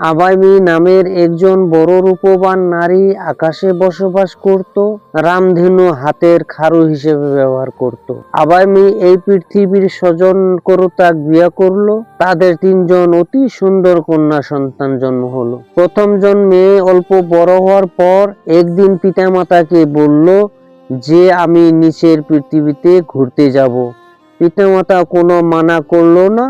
আবাইমি নামের একজন বড় রূপবান নারী আকাশে বসবাস করত, রামধেনু হাতের খারু হিসেবে ব্যবহার করত। আবাইমি এই পৃথিবীর স্বজন করতাক বিয়া করল, তাদের তিনজন অতি সুন্দর কন্যা সন্তান জন্ম হলো। প্রথম জন মেয়ে অল্প বড় হওয়ার পর একদিন পিতামাতাকে বলল, যে আমি নিচের পৃথিবীতে ঘুরতে যাব। পিতামাতা কোনো মানা করল না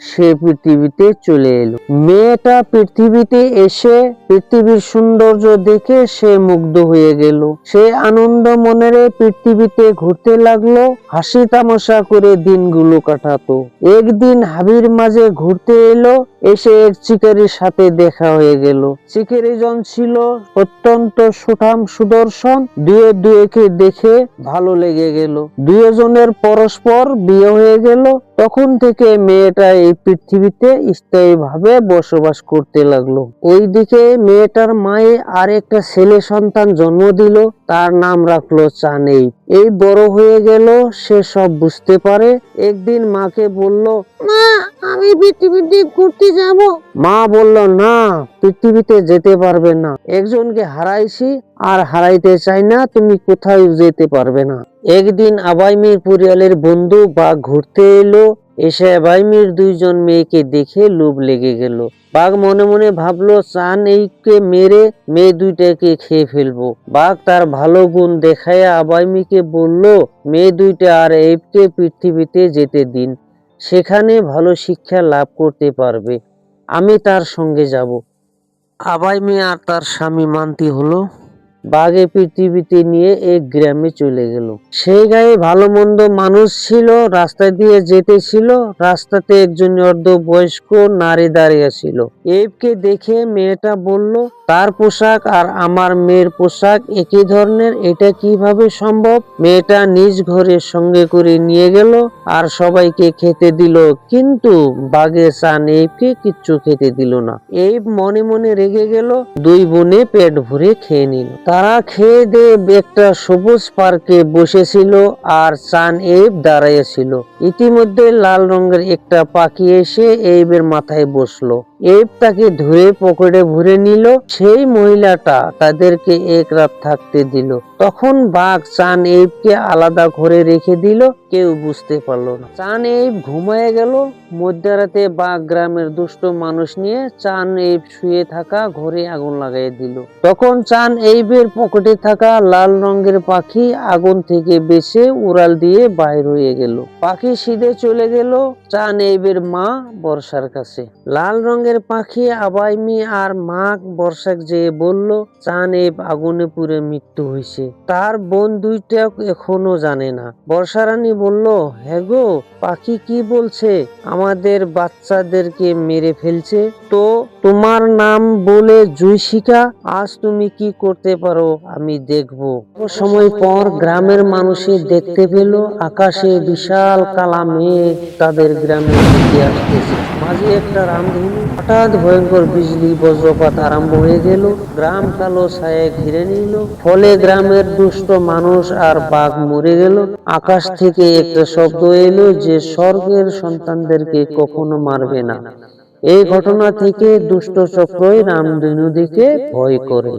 সে পৃথিবীতে চলে এলো। মেয়েটা পৃথিবীতে এসে পৃথিবীর সৌন্দর্য দেখে সে মুগ্ধ হয়ে গেল। সে আনন্দ মনেরে পৃথিবীতে ঘুরতে লাগল হাসি তামাশা করে দিনগুলো কাটাতো। একদিন হাবির মাঝে ঘুরতে এলো এসে এক শিকারীর সাথে দেখা হয়ে গেল। শিকারী জন ছিল অত্যন্ত সুঠাম সুদর্শন, দুয়ে দুয়েকে দেখে ভালো লেগে গেল। দুজনের পরস্পর বিয়ে হয়ে গেল। তখন থেকে মেয়েটা এই পৃথিবীতে স্থায়ী ভাবে বসবাস করতে লাগল। ওইদিকে মেয়েটার মায়ে আর একটা ছেলে সন্তান জন্ম দিল, তার নাম রাখল চানেই। এই বড় হয়ে গেল, সে সব বুঝতে পারে। একদিন মাকে বলল, মা আমি ঘুরতে যাব। মা বলল, না, পৃথিবীতে যেতে পারবে না। একজনকে হারাইছি আর হারাইতে চাই না, তুমি যেতে পারবে না। একদিন আবাইমির পরিয়ালের বন্ধু বাঘ ঘুরতে এলো। এসে আবাইমির দুইজন মেয়েকে দেখে লোভ লেগে গেল। বাঘ মনে মনে ভাবলো, চান এইকে মেরে মেয়ে দুইটাকে খেয়ে ফেলব। বাঘ তার ভালো গুণ দেখায় আবাইমিকে বলল, মেয়ে দুইটা আর এইকে পৃথিবীতে যেতে দিন। সেখানে ভালো শিক্ষা লাভ করতে পারবে। আমি তার সঙ্গে যাব। আবাই মেয়ে আর তার স্বামী মানতি হলো। বাঘে পৃথিবীতে নিয়ে এক গ্রামে চলে গেল। সেই গায়ে ভালো মন্দ মানুষ ছিল রাস্তা দিয়ে যেতে ছিল, রাস্তাতে একজন অর্ধ বয়স্ক নারী দাঁড়িয়ে ছিল। এবকে দেখে মেয়েটা বলল, তার পোশাক আর আমার মেয়ের পোশাক একই ধরনের, এটা কীভাবে সম্ভব? মেয়েটা নিজ ঘরে সঙ্গে করে নিয়ে গেল আর সবাইকে খেতে দিল, কিন্তু বাঘে চান এইবকে কিচ্ছু খেতে দিল না। এই মনে মনে রেগে গেল, দুই বোনে পেট ভরে খেয়ে নিল। তারা খেয়ে দিয়ে একটা সবুজ পার্কে বসেছিল আর চান এব দাঁড়িয়েছিল ইতিমধ্যে লাল রঙের একটা পাখি এসে এইবের মাথায় বসল। তাকে ধরে পকেটে ভরে নিল। সেই মহিলাটা তাদেরকে এক রাত থাকতে দিল। তখন বাঘ চান এইবকে আলাদা ঘরে রেখে দিল। কেউ বুঝতে পারল না। চান এইব ঘুমায় গেল। মধ্যরাতে বাঘ গ্রামের দুষ্ট মানুষ নিয়ে চান এইব শুয়ে থাকা ঘরে আগুন লাগাই দিল। তখন চান এইবের পকেটে থাকা লাল রঙের পাখি আগুন থেকে বেছে উড়াল দিয়ে বাইর হয়ে গেল। পাখি সিধে চলে গেল চান এইবের মা বর্ষার কাছে। লাল রঙের পাখি আবাইমি আর মাঘ বর্ষাক যে বলল, চান এইব আগুনে পুড়ে মৃত্যু হয়েছে তার বোন দুইটা এখনও জানে না। বর্ষারানী বলল হ্যাঁ গো, পাখি কি বলছে? আমাদের বাচ্চাদেরকে মেরে ফেলছে। তো তোমার নাম বলে জুইশিকা, আজ তুমি কি করতে পারো আমি দেখব। সময় পর গ্রামের মানুষই দেখতে পেল, আকাশে বিশাল কালা মেঘ তাদের গ্রামে আসতেছে। মাঝে একটা রামধনু হঠাৎ ভয়ঙ্কর বিজলি, বজ্রপাত আরম্ভ হয়ে গেল। গ্রাম কালো ছায়া ঘিরে নিল। ফলে গ্রামের দুষ্ট মানুষ আর বাঘ মরে গেল। আকাশ থেকে একটা শব্দ এলো যে স্বর্গের সন্তানদেরকে কখনো মারবে না। এই ঘটনা থেকে দুষ্ট চক্রই রামধেনুদিকে ভয় করে।